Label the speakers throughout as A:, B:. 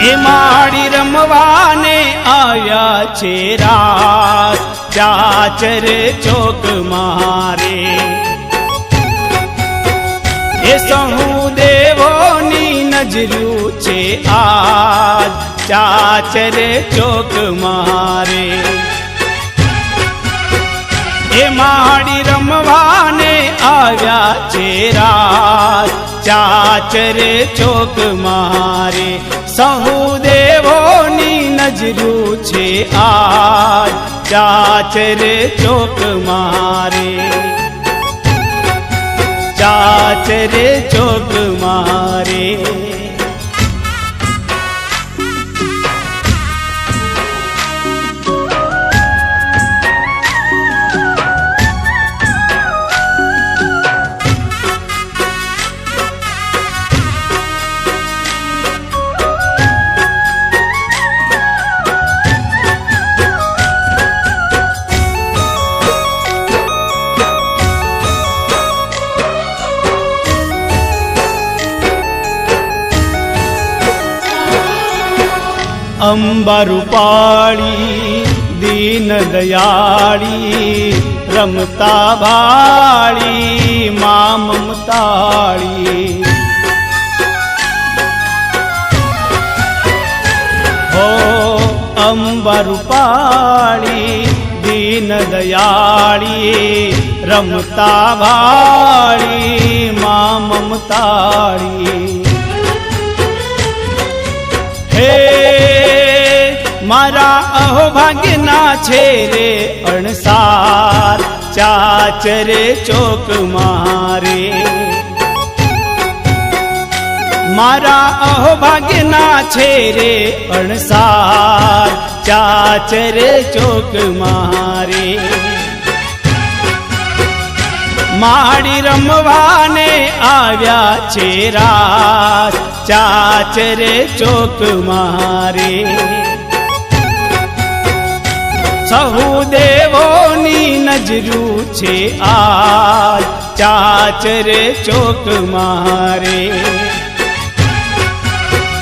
A: એ માડી રમવાને આવ્યા છે રાત. ચાચર ચોક મારે. એ સહુ દેવોની નજરું છે આજ. ચાચર ચોક મારે. એ માડી રમવાને આવ્યા છે રાત. ચાચર ચોક મારે. સહુ દેવોની નજરું છે આ ચાચર ચોક મારે. ચાચર ચોક અંબરુપાળી દીન દયાળી રમતા ભાળી મા મમતાળી હો અંબરૂપાળી દીન દયાળી રમતા ભાળી મા મમતાળી મારા અહોભાગ્યના છે રે અણસાર, ચાચરે ચોક મારે. મારા અહોભાગ્યના છે રે અણસાર, ચાચરે ચોક મારે. માડી રમવાને આવ્યા છે રાત, ચાચરે ચોક મારે. સહુ દેવોની નજરું છે આ ચાચર ચોક મારે.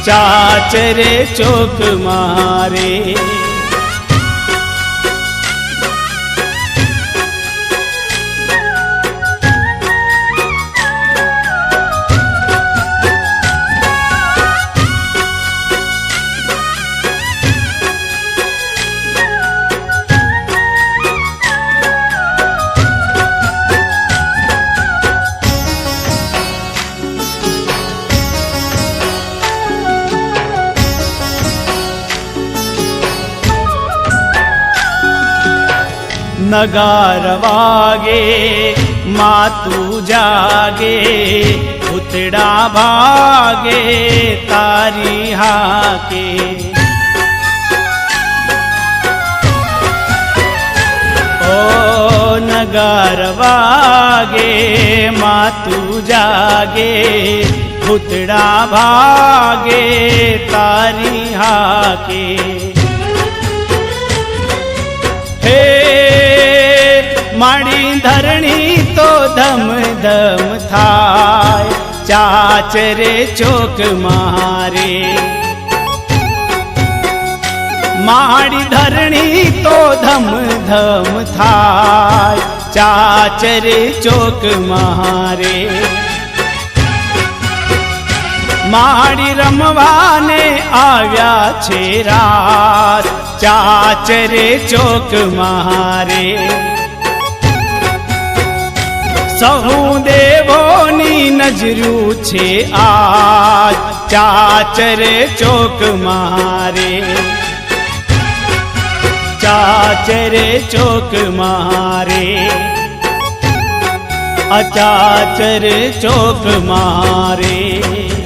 A: ચાચર ચોક મારે. નગાર વાગે માતું જાગે ઉતડા ભાગે તારી હાકે ઓ નગાર વાગે માતું જાગે ઉતડા ભાગે તારી હાકે ધરણી તો ધમ ધમ થાય. ચાચરે ચોક મારે. માડી ધરણી તો ધમ ધમ થાય. ચાચરે ચોક મારે. માડી રમવાને આવ્યા છે રાત. ચાચરે ચોક મારે. સહુ દેવોની નજરું છે આ ચાચરે ચોક મારે. ચાચરે ચોક મારે. અચાચર ચોક મારે.